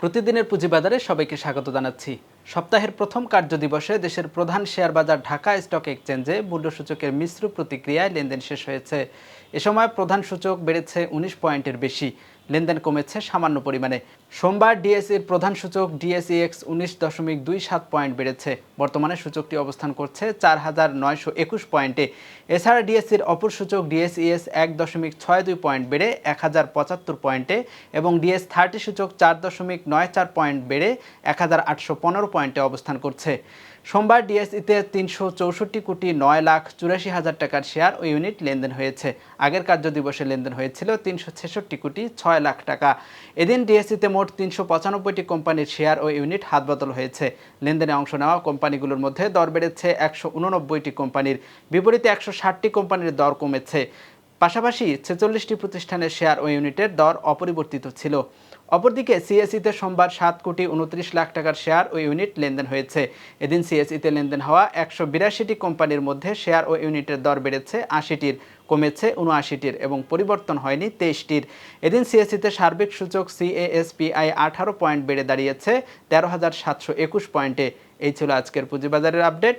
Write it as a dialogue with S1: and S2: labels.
S1: প্রতিদিনের পুঁজিবাজারে সবাইকে স্বাগত জানাচ্ছি। সপ্তাহের প্রথম কার্য দিবসে দেশের প্রধান শেয়ার বাজার ঢাকা স্টক এক্সচেঞ্জে মূল্যসূচকের মিশ্র প্রতিক্রিয়ায় লেনদেন শেষ হয়েছে। এ সময় প্রধান সূচক বেড়েছে উনিশ পয়েন্টের বেশি। লেনদেন কমেছে সামান্য পরিমাণে। সোমবার ডিএসইর প্রধান সূচক ডিএসইএক্স উনিশ দশমিক দুই সাত পয়েন্ট বেড়েছে। বর্তমানে সূচকটি অবস্থান করছে চার হাজার নয়শো একুশ পয়েন্টে। এছাড়া ডিএসসির অপর সূচক ডিএসইএস এক দশমিক ছয় দুই পয়েন্ট বেড়ে এক হাজার পঁচাত্তর পয়েন্টে এবং ডিএস থার্টি সূচক চার দশমিক নয় চার পয়েন্ট বেড়ে এক হাজার আটশো পনেরো পয়েন্টে অবস্থান করছে। সোমবার ডিএসইতে তিনশো চৌষট্টি কোটি নয় লাখ চুরাশি হাজার টাকার শেয়ার ও ইউনিট লেনদেন হয়েছে। আগের কার্যদিবসে লেনদেন হয়েছিল তিনশো ছেষট্টি কোটি ছয় লাখ টাকা। এদিন ডিএসইতে মোট তিনশো পঁচানব্বইটি কোম্পানির শেয়ার ও ইউনিট হাতবদল হয়েছে। লেনদেনে অংশ নেওয়া কোম্পানিগুলোর মধ্যে দর বেড়েছে একশো উননব্বইটি কোম্পানির। বিপরীতে একশো ষাটটি কোম্পানির দর কমেছে। পাশাপাশি ছেচল্লিশটি প্রতিষ্ঠানের শেয়ার ও ইউনিটের দর অপরিবর্তিত ছিল। অপরদিকে সিএসইতে সোমবার সাত কোটি উনত্রিশ লাখ টাকার শেয়ার ও ইউনিট লেনদেন হয়েছে। এদিন সিএসইতে লেনদেন হওয়া একশো বিরাশিটি কোম্পানির মধ্যে শেয়ার ও ইউনিটের দর বেড়েছে, আশিটির কমেছে উনআশিটির এবং পরিবর্তন হয়নি তেইশটির। এদিন সিএসইতে সার্বিক সূচক সিএএসপিআই আঠারো পয়েন্ট বেড়ে দাঁড়িয়েছে, তেরো হাজার সাতশো একুশ পয়েন্টে। এই ছিল আজকের পুঁজিবাজারের আপডেট।